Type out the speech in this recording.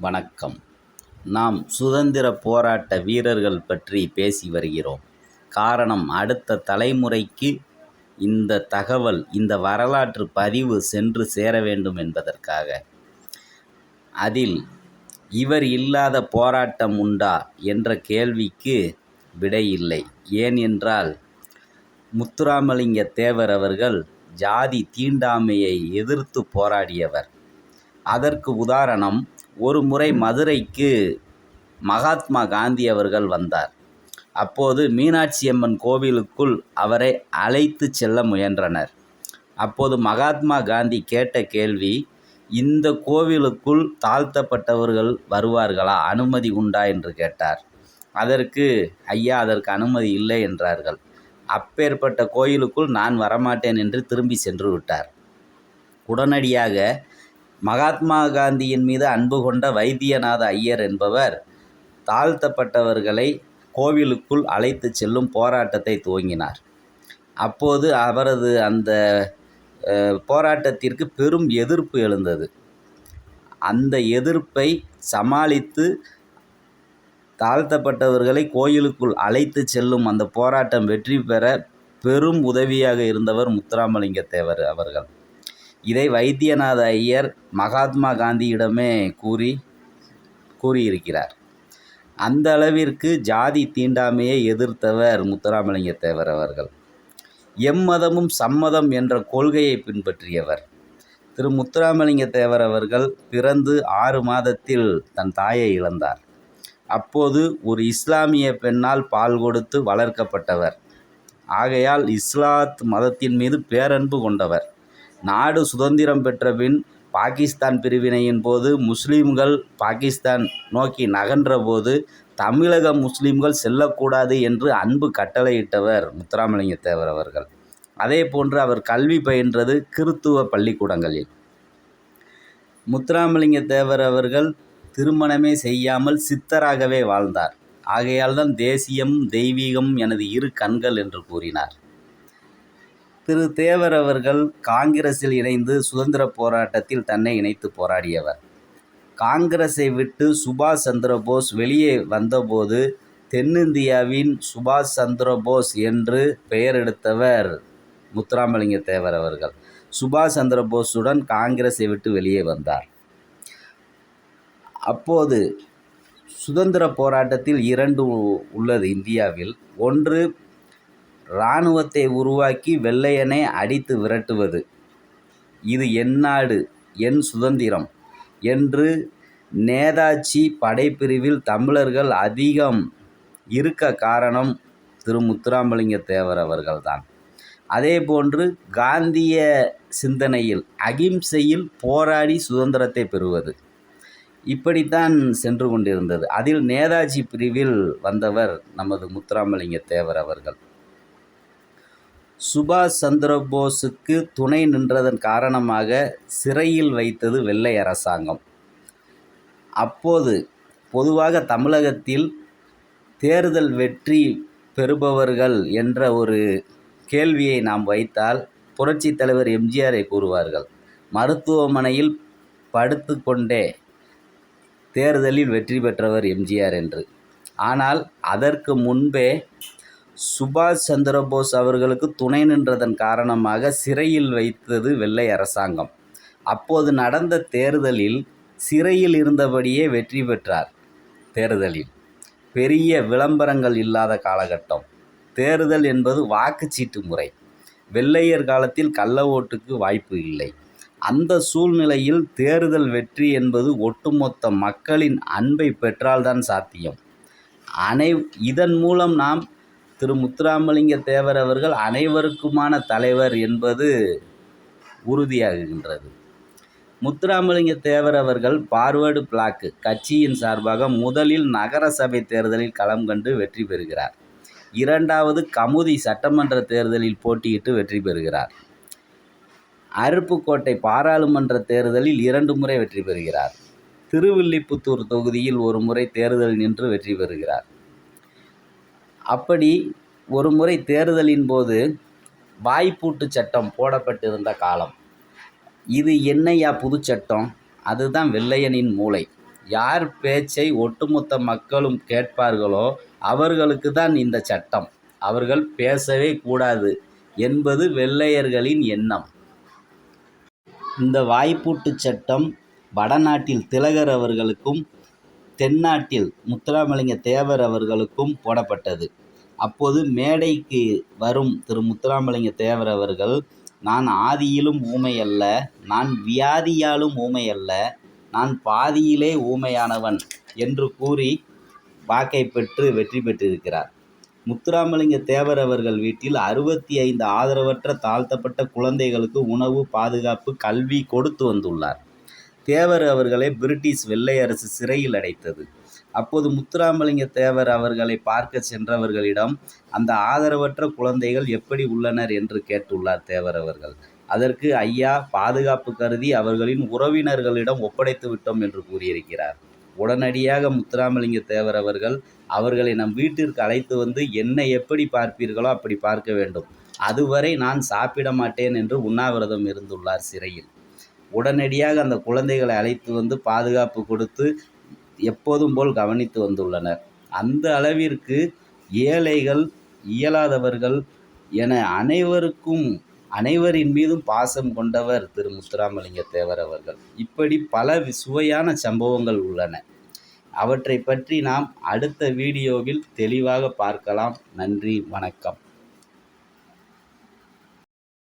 வணக்கம். நாம் சுதந்திர போராட்ட வீரர்கள் பற்றி பேசி வருகிறோம். காரணம் அடுத்த தலைமுறைக்கு இந்த தகவல் இந்த வரலாற்று பதிவு சென்று சேர வேண்டும் என்பதற்காக. அதில் இவர் இல்லாத போராட்டம் உண்டா? என்ற கேள்விக்கு விடை இல்லை. ஏன் என்றால் முத்துராமலிங்க தேவர் அவர்கள் ஜாதி தீண்டாமையை எதிர்த்து போராடியவர். அதற்கு உதாரணம் ஒரு முறை மதுரைக்கு மகாத்மா காந்தி அவர்கள் வந்தார். அப்போது மீனாட்சி அம்மன் கோவிலுக்குள் அவரை அழைத்து செல்ல முயன்றனர். அப்போது மகாத்மா காந்தி கேட்ட கேள்வி இந்த கோவிலுக்குள் தாழ்த்தப்பட்டவர்கள் வருவார்களா? அனுமதி உண்டா? என்று கேட்டார். அதற்கு ஐயா அதற்கு அனுமதி இல்லை என்றார்கள். அப்பேற்பட்ட கோயிலுக்குள் நான் வரமாட்டேன் என்று திரும்பி சென்று விட்டார். உடனடியாக மகாத்மா காந்தியின் மீது அன்பு கொண்ட வைத்தியநாத ஐயர் என்பவர் தாழ்த்தப்பட்டவர்களை கோவிலுக்குள் அழைத்து செல்லும் போராட்டத்தை துவங்கினார். அப்போது அவரது அந்த போராட்டத்திற்கு பெரும் எதிர்ப்பு எழுந்தது. அந்த எதிர்ப்பை சமாளித்து தாழ்த்தப்பட்டவர்களை கோயிலுக்குள் அழைத்து செல்லும் அந்த போராட்டம் வெற்றி பெற பெரும் உதவியாக இருந்தவர் முத்துராமலிங்க தேவர் அவர்கள். இதை வைத்தியநாத ஐயர் மகாத்மா காந்தியிடமே கூறி கூறியிருக்கிறார். அந்த அளவிற்கு ஜாதி தீண்டாமையை எதிர்த்தவர் முத்துராமலிங்க தேவர் அவர்கள். எம்மதமும் சம்மதம் என்ற கொள்கையை பின்பற்றியவர். திரு முத்துராமலிங்க தேவர் அவர்கள் பிறந்து ஆறு மாதத்தில் தன் தாயை இழந்தார். அப்போது ஒரு இஸ்லாமிய பெண்ணால் பால் கொடுத்து வளர்க்கப்பட்டவர். ஆகையால் இஸ்லாத் மதத்தின் மீது பேரன்பு கொண்டவர். நாடு சுதந்திரம் பெற்ற பின் பாகிஸ்தான் பிரிவினையின் போது முஸ்லீம்கள் பாகிஸ்தான் நோக்கி நகன்ற போது தமிழக முஸ்லீம்கள் செல்லக்கூடாது என்று அன்பு கட்டளையிட்டவர் முத்துராமலிங்க தேவர் அவர்கள். அதே போன்று அவர் கல்வி பயின்றது கிறித்துவ பள்ளிக்கூடங்களில். முத்துராமலிங்க தேவர் அவர்கள் திருமணமே செய்யாமல் சித்தராகவே வாழ்ந்தார். ஆகையால் தான் தேசியம் தெய்வீகம் எனது இரு கண்கள் என்று கூறினார். திரு தேவர் அவர்கள் காங்கிரஸில் இணைந்து சுதந்திர போராட்டத்தில் தன்னை இணைத்து போராடியவர். காங்கிரஸை விட்டு சுபாஷ் சந்திரபோஸ் வெளியே வந்தபோது தென்னிந்தியாவின் சுபாஷ் சந்திரபோஸ் என்று பெயர் எடுத்தவர் முத்துராமலிங்க தேவர் அவர்கள். சுபாஷ் சந்திரபோஸுடன் காங்கிரஸை விட்டு வெளியே வந்தார். அப்போது சுதந்திர போராட்டத்தில் இரண்டு உள்ளது இந்தியாவில். ஒன்று இராணுவத்தை உருவாக்கி வெள்ளையனை அடித்து விரட்டுவது. இது என் நாடு என் சுதந்திரம் என்று நேதாஜி படைப்பிரிவில் தமிழர்கள் அதிகம் இருக்க காரணம் திரு முத்துராமலிங்க தேவர் அவர்கள்தான். அதே போன்று காந்திய சிந்தனையில் அகிம்சையில் போராடி சுதந்திரத்தை பெறுவது. இப்படித்தான் சென்று கொண்டிருந்தது. அதில் நேதாஜி பிரிவில் வந்தவர் நமது முத்துராமலிங்க தேவர் அவர்கள். சுபாஷ் சந்திரபோஸுக்கு துணை நின்றதன் காரணமாக சிறையில் வைத்தது வெள்ளை அரசாங்கம். அப்போது பொதுவாக தமிழகத்தில் தேர்தல் வெற்றி பெறுபவர்கள் என்ற ஒரு கேள்வியை நாம் வைத்தால் புரட்சித் தலைவர் எம்ஜிஆரை கூறுவார்கள் மருத்துவமனையில் படுத்து கொண்டே தேர்தலில் வெற்றி பெற்றவர் எம்ஜிஆர் என்று. ஆனால் அதற்கு முன்பே சுபாஷ் சந்திரபோஸ் அவர்களுக்கு துணை நின்றதன் காரணமாக சிறையில் வைத்தது வெள்ளை அரசாங்கம். அப்போது நடந்த தேர்தலில் சிறையில் இருந்தபடியே வெற்றி பெற்றார் தேர்தலில். பெரிய விளம்பரங்கள் இல்லாத காலகட்டம். தேர்தல் என்பது வாக்குச்சீட்டு முறை. வெள்ளையர் காலத்தில் கள்ள ஓட்டுக்கு வாய்ப்பு இல்லை. அந்த சூழ்நிலையில் தேர்தல் வெற்றி என்பது ஒட்டுமொத்த மக்களின் அன்பை பெற்றால்தான் சாத்தியம். அனை இதன் மூலம் நாம் திரு முத்துராமலிங்க தேவர் அவர்கள் அனைவருக்குமான தலைவர் என்பது உறுதியாகுகின்றது. முத்துராமலிங்க தேவர் அவர்கள் பார்வர்டு பிளாக்கு கட்சியின் சார்பாக முதலில் நகர சபை தேர்தலில் களம் கண்டு வெற்றி பெறுகிறார். இரண்டாவது கமுதி சட்டமன்ற தேர்தலில் போட்டியிட்டு வெற்றி பெறுகிறார். அருப்புக்கோட்டை பாராளுமன்ற தேர்தலில் இரண்டு முறை வெற்றி பெறுகிறார். திருவில்லிபுத்தூர் தொகுதியில் ஒரு முறை தேர்தல் நின்று வெற்றி பெறுகிறார். அப்படி ஒரு முறை தேர்தலின் போது வாய்ப்பூட்டு சட்டம் போடப்பட்டிருந்த காலம். இது என்னையா புது சட்டம்? அதுதான் வெள்ளையனின் மூளை. யார் பேச்சை ஒட்டுமொத்த மக்களும் கேட்பார்களோ அவர்களுக்கு தான் இந்த சட்டம். அவர்கள் பேசவே கூடாது என்பது வெள்ளையர்களின் எண்ணம். இந்த வாய்ப்பூட்டுச் சட்டம் வடநாட்டில் திலகர் அவர்களுக்கும் தென்னாட்டில் முத்துராமலிங்க தேவர் அவர்களுக்கும் போடப்பட்டது. அப்போது மேடைக்கு வரும் திரு முத்துராமலிங்க தேவர் அவர்கள் நான் ஆதியிலும் ஊமை அல்ல நான் வியாதியாலும் ஊமை அல்ல நான் பாதியிலே ஊமையானவன் என்று கூறி வாக்கை பெற்று வெற்றி பெற்றிருக்கிறார். முத்துராமலிங்க தேவர் அவர்கள் வீட்டில் அறுபத்தி ஐந்து ஆதரவற்ற தாழ்த்தப்பட்ட குழந்தைகளுக்கு உணவு பாதுகாப்பு கல்வி கொடுத்து வந்துள்ளார். தேவர் அவர்களை பிரிட்டிஷ் வெள்ளை அரசு சிறையில் அடைத்தது. அப்போது முத்துராமலிங்க தேவர் அவர்களை பார்க்க சென்றவர்களிடம் அந்த ஆதரவற்ற குழந்தைகள் எப்படி உள்ளனர் என்று கேட்டுள்ளார் தேவர் அவர்கள். அதற்கு ஐயா பாதுகாப்பு கருதி அவர்களின் உறவினர்களிடம் ஒப்படைத்து விட்டோம் என்று கூறியிருக்கிறார். உடனடியாக முத்துராமலிங்க தேவர் அவர்கள் அவர்களை நம் வீட்டிற்கு அழைத்து வந்து என்னை எப்படி பார்ப்பீர்களோ அப்படி பார்க்க வேண்டும். அதுவரை நான் சாப்பிட மாட்டேன் என்று உண்ணாவிரதம் இருந்துள்ளார் சிறையில். உடனடியாக அந்த குழந்தைகளை அழைத்து வந்து பாதுகாப்பு கொடுத்து எப்போதும் போல் கவனித்து வந்துள்ளனர். அந்த அளவிற்கு ஏழைகள் இயலாதவர்கள் என அனைவருக்கும் அனைவரின் மீதும் பாசம் கொண்டவர் திரு. முத்துராமலிங்க தேவர் அவர்கள். இப்படி பல வி- சுவையான சம்பவங்கள் உள்ளன. அவற்றை பற்றி நாம் அடுத்த வீடியோவில் தெளிவாக பார்க்கலாம். நன்றி வணக்கம்.